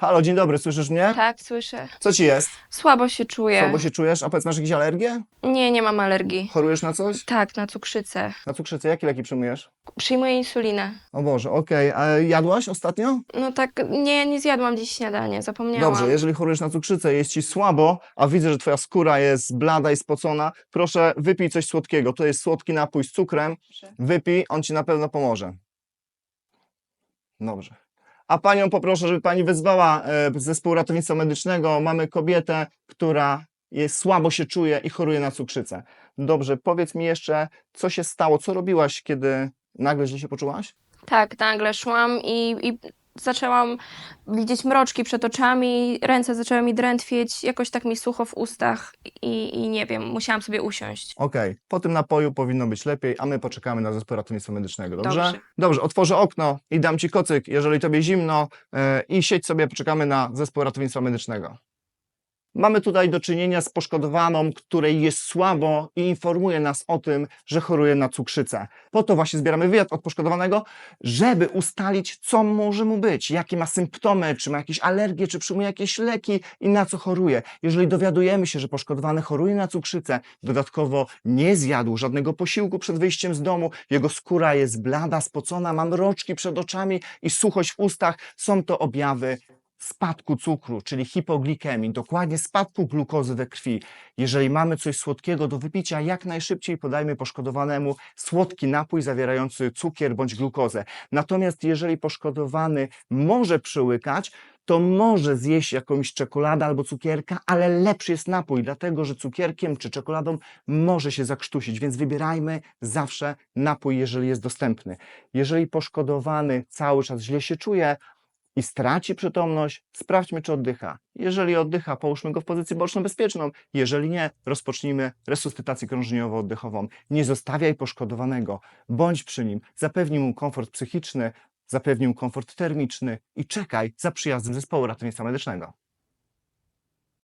Halo, dzień dobry, słyszysz mnie? Tak, słyszę. Co ci jest? Słabo się czuję. Słabo się czujesz? A powiedz, masz jakieś alergie? Nie, nie mam alergii. Chorujesz na coś? Tak, na cukrzycę. Na cukrzycę? Jakie leki przyjmujesz? Przyjmuję insulinę. O Boże, okej. A jadłaś ostatnio? No tak, nie, nie zjadłam dziś śniadanie, zapomniałam. Dobrze, jeżeli chorujesz na cukrzycę, jest ci słabo, a widzę, że twoja skóra jest blada i spocona, proszę wypij coś słodkiego. To jest słodki napój z cukrem. Wypij, on ci na pewno pomoże. Dobrze. A panią poproszę, żeby pani wezwała e, zespół ratownictwa medycznego. Mamy kobietę, która jest, słabo się czuje i choruje na cukrzycę. Dobrze, powiedz mi jeszcze, co się stało, co robiłaś, kiedy nagle źle się poczułaś? Tak, nagle szłam i, i zaczęłam widzieć mroczki przed oczami, ręce zaczęły mi drętwieć, jakoś tak mi sucho w ustach i, i nie wiem, musiałam sobie usiąść. Okej, po tym napoju powinno być lepiej, a my poczekamy na zespół ratownictwa medycznego, dobrze? Dobrze. Dobrze, otworzę okno i dam ci kocyk, jeżeli tobie zimno e, i siedź sobie, poczekamy na zespół ratownictwa medycznego. Mamy tutaj do czynienia z poszkodowaną, której jest słabo i informuje nas o tym, że choruje na cukrzycę. Po to właśnie zbieramy wywiad od poszkodowanego, żeby ustalić, co może mu być, jakie ma symptomy, czy ma jakieś alergie, czy przyjmuje jakieś leki i na co choruje. Jeżeli dowiadujemy się, że poszkodowany choruje na cukrzycę, dodatkowo nie zjadł żadnego posiłku przed wyjściem z domu, jego skóra jest blada, spocona, ma mroczki przed oczami i suchość w ustach, są to objawy spadku cukru, czyli hipoglikemii, dokładnie spadku glukozy we krwi. Jeżeli mamy coś słodkiego do wypicia, jak najszybciej podajmy poszkodowanemu słodki napój zawierający cukier bądź glukozę. Natomiast jeżeli poszkodowany może przełykać, to może zjeść jakąś czekoladę albo cukierka, ale lepszy jest napój, dlatego że cukierkiem czy czekoladą może się zakrztusić, więc wybierajmy zawsze napój, jeżeli jest dostępny. Jeżeli poszkodowany cały czas źle się czuje, i straci przytomność, sprawdźmy, czy oddycha. Jeżeli oddycha, połóżmy go w pozycję boczną bezpieczną. Jeżeli nie, rozpocznijmy resuscytację krążeniowo-oddechową. Nie zostawiaj poszkodowanego, bądź przy nim, zapewnij mu komfort psychiczny, zapewnij mu komfort termiczny i czekaj za przyjazdem zespołu ratownictwa medycznego.